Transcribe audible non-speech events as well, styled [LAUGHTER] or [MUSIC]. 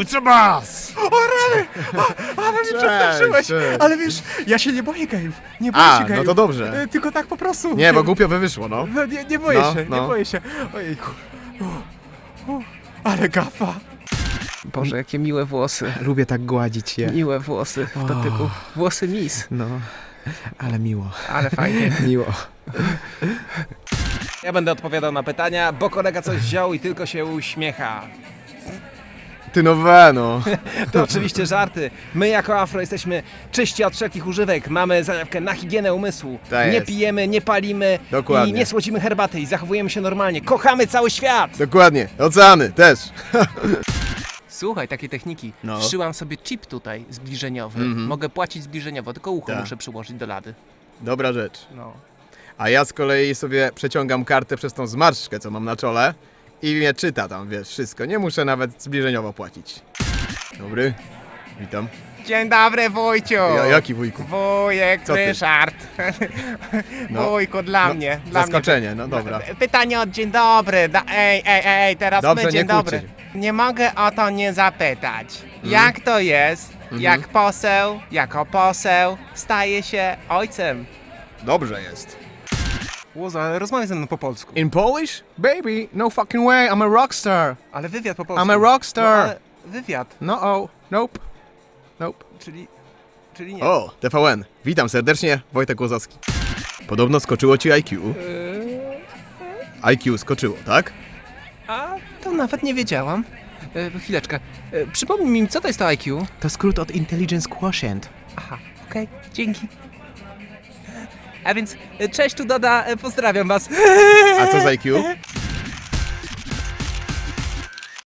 Uczubas! O rany! O, ale mnie przestraszyłeś! cześć. Ale wiesz, ja się nie boję gejów. Nie boję A, się gejów. no to dobrze. E, Tylko tak po prostu. Nie, bo głupio by wyszło, no. No, nie, nie boję No, się, no. nie boję się. Ojejku. U, u, ale gafa. Boże, jakie miłe włosy. Lubię tak gładzić je. Miłe włosy w dotyku. Włosy mis. No, ale miło. Ale fajnie. [LAUGHS] Miło. Ja będę odpowiadał na pytania, bo kolega coś wziął i tylko się uśmiecha. Ty no no. [LAUGHS] To oczywiście żarty. My jako afro jesteśmy czyści od wszelkich używek. Mamy zajawkę na higienę umysłu. Tak nie jest. pijemy, nie palimy Dokładnie. i nie słodzimy herbaty i zachowujemy się normalnie. Kochamy cały świat! Dokładnie. Oceany też. [LAUGHS] Słuchaj, takie techniki. No. Wszyłam sobie chip tutaj, zbliżeniowy. Mhm. Mogę płacić zbliżeniowo, tylko ucho Tak. muszę przyłożyć do lady. Dobra rzecz. No. A ja z kolei sobie przeciągam kartę przez tą zmarszczkę, co mam na czole i mnie czyta tam, wiesz, wszystko. Nie muszę nawet zbliżeniowo płacić. Dobry. Witam. Dzień dobry, wujciu! Ja, jaki wujku? Wujek Co ty? Ryszard. No. Wujku, dla No, mnie. Dla Zaskoczenie, no dobra. Pytanie od dzień dobry. Da, ej, ej, ej, teraz Dobrze, my dzień nie dobry. Nie mogę o to nie zapytać. Jak to jest, Mhm. jak poseł, jako poseł, staje się ojcem? Dobrze jest. Łoza, rozmawiaj ze mną po polsku. In Polish? Baby, no fucking way, I'm a rockstar. Ale wywiad po polsku. I'm a rockstar. No, ale wywiad, No oh, nope. Nope. czyli... Czyli nie. O, TVN. Witam serdecznie, Wojtek Łozowski. Podobno skoczyło ci IQ. IQ skoczyło, tak? A to nawet nie wiedziałam. E, chwileczkę. E, przypomnij mi, co to jest to IQ? To skrót od Intelligence Quotient. Aha, okej, dzięki. A więc, e, cześć, tu Doda, e, pozdrawiam was. A co z IQ? [LAUGHS]